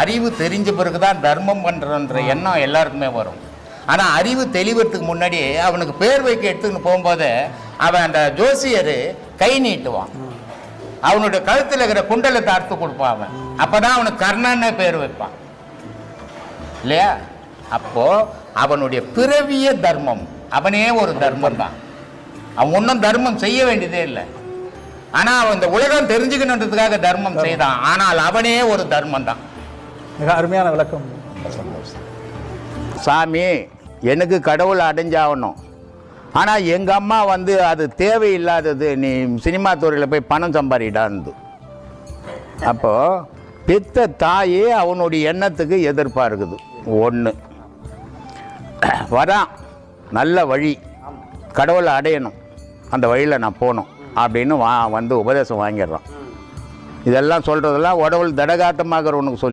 அறிவு தெரிஞ்ச பிறகு தான் தர்மம் பண்ணுறன்ற எண்ணம் எல்லாருக்குமே வரும். ஆனால் அறிவு தெளிவத்துக்கு முன்னாடி அவனுக்கு பேர் வைக்க எடுத்துக்கின்னு போகும்போது அவன் அந்த ஜோசியர் கை நீட்டுவான். அவனுடைய கழுத்தில் இருக்கிற குண்டலை அறுத்து கொடுப்பான் அவன். அப்பதான் அவனுக்கு கர்ணன்னு பேர் வைப்பான். இல்லையா? அப்போது அவனுடைய பிறவிய தர்மம். அவனே ஒரு தர்மம் தான் அவன் ஒன்றும் தர்மம் செய்ய வேண்டியதே இல்லை. ஆனால் அவன் இந்த உலகம் தெரிஞ்சுக்கணுன்றதுக்காக தர்மம் செய்தான். ஆனால் அவனே ஒரு தர்மம் தான் மிக அருமையான விளக்கம். சாமி எனக்கு கடவுளை அடைஞ்சாகணும். ஆனால் எங்கள் அம்மா வந்து அது தேவையில்லாதது நீ சினிமா துறையில் போய் பணம் சம்பாதிடான்னு அப்போது பித்த தாயே அவனுடைய எண்ணத்துக்கு எதிர்ப்பாக இருக்குது ஒன்று வரான். நல்ல வழி. கடவுளை அடையணும். அந்த வழியில் நான் போகணும் அப்படின்னு வா வந்து உபதேசம் வாங்கிடுறான். இதெல்லாம் சொல்கிறதெல்லாம் உடவுள் தடகாட்டமாக உனக்கு சொல்லி